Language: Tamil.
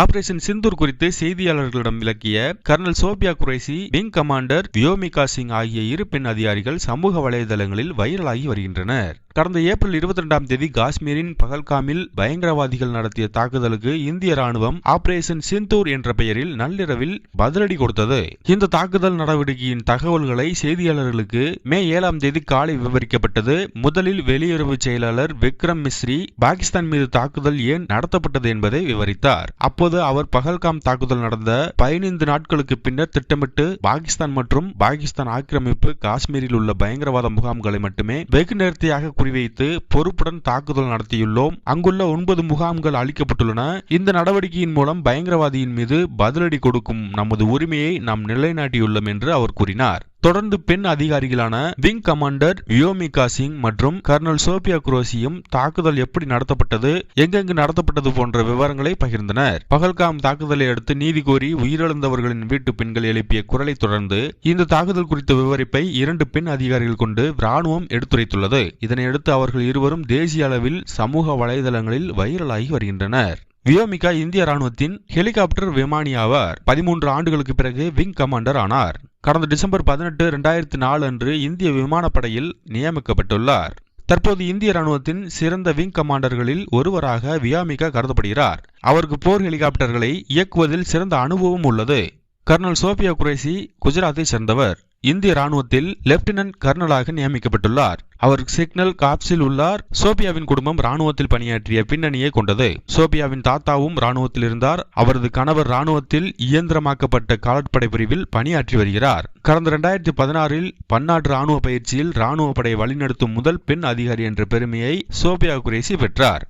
ஆபரேஷன் சிந்தூர் குறித்து செய்தியாளர்களிடம் விளக்கிய colonel Sofiya Qureshi wing commander Vyomika Singh ஆகிய இரு பெண் அதிகாரிகள் சமூக வலைதளங்களில் வைரலாகி வருகின்றனர். கடந்த ஏப்ரல் இருபத்தி ரெண்டாம் தேதி காஷ்மீரின் பகல்காமில் பயங்கரவாதிகள் நடத்திய தாக்குதலுக்கு இந்திய ராணுவம் ஆபரேஷன் சிந்தூர் என்ற பெயரில் நள்ளிரவில் பதிலடி கொடுத்தது. இந்த தாக்குதல் நடவடிக்கையின் தகவல்களை செய்தியாளர்களுக்கு மே ஏழாம் தேதி காலை விவரிக்கப்பட்டது. முதலில் வெளியுறவு செயலாளர் விக்ரம் மிஸ்ரி பாகிஸ்தான் மீது தாக்குதல் ஏன் நடத்தப்பட்டது என்பதை விவரித்தார். அப்போது அவர் பகல்காம் தாக்குதல் நடந்த பதினைந்து நாட்களுக்கு பின்னர் திட்டமிட்டு பாகிஸ்தான் மற்றும் பாகிஸ்தான் ஆக்கிரமிப்பு காஷ்மீரில் உள்ள பயங்கரவாத முகாம்களை மட்டுமே வெகு நேர்த்தியாக குறிவைத்து பொறுப்புடன் தாக்குதல் நடத்தியுள்ளோம். அங்குள்ள ஒன்பது முகாம்கள் அளிக்கப்பட்டுள்ளன இந்த நடவடிக்கையின் மூலம் பயங்கரவாதியின் மீது பதிலடி கொடுக்கும் நமது உரிமையை நாம் நிலைநாட்டியுள்ளோம் என்று அவர் கூறினார். தொடர்ந்து பெண் அதிகாரிகளான விங் கமாண்டர் வியோமிகா சிங் மற்றும் கர்னல் சோபியா குரோசியும் தாக்குதல் எப்படி நடத்தப்பட்டது எங்கெங்கு நடத்தப்பட்டது போன்ற விவரங்களை பகிர்ந்தனர். பகல்காம் தாக்குதலை அடுத்து நீதி கோரி உயிரிழந்தவர்களின் வீட்டு பெண்கள் எழுப்பிய குரலை தொடர்ந்து இந்த தாக்குதல் குறித்த விவரிப்பை இரண்டு பெண் அதிகாரிகள் கொண்டு ராணுவம் எடுத்துரைத்துள்ளது. இதனையடுத்து அவர்கள் இருவரும் தேசிய அளவில் சமூக வலைதளங்களில் வைரலாகி வருகின்றனர். வியோமிகா இந்திய ராணுவத்தின் ஹெலிகாப்டர் விமானி ஆவார். பதிமூன்று ஆண்டுகளுக்கு பிறகு விங் கமாண்டர் ஆனார். கடந்த டிசம்பர் பதினெட்டு இரண்டாயிரத்தி நாலு அன்று இந்திய விமானப்படையில் நியமிக்கப்பட்டுள்ளார். தற்போது இந்திய ராணுவத்தின் சிறந்த விங் கமாண்டர்களில் ஒருவராக வியாமிகா கருதப்படுகிறார். அவருக்கு போர் ஹெலிகாப்டர்களை இயக்குவதில் சிறந்த அனுபவம் உள்ளது. கர்னல் சோபியா குரேசி குஜராத்தை சேர்ந்தவர். இந்திய ராணுவத்தில் லெப்டினன்ட் கர்னலாக நியமிக்கப்பட்டுள்ளார். அவர் சிக்னல் காப்ஸில் உள்ளார். சோபியாவின் குடும்பம் ராணுவத்தில் பணியாற்றிய பின்னணியை கொண்டது. சோபியாவின் தாத்தாவும் ராணுவத்தில் இருந்தார். அவரது கணவர் ராணுவத்தில் இயந்திரமாக்கப்பட்ட காலட்படை பிரிவில் பணியாற்றி வருகிறார். கடந்த இரண்டாயிரத்தி பதினாறில் பன்னாட்டு ராணுவ பயிற்சியில் ராணுவ படை வழிநடத்தும் முதல் பெண் அதிகாரி என்ற பெருமையை சோபியா குரேசி பெற்றார்.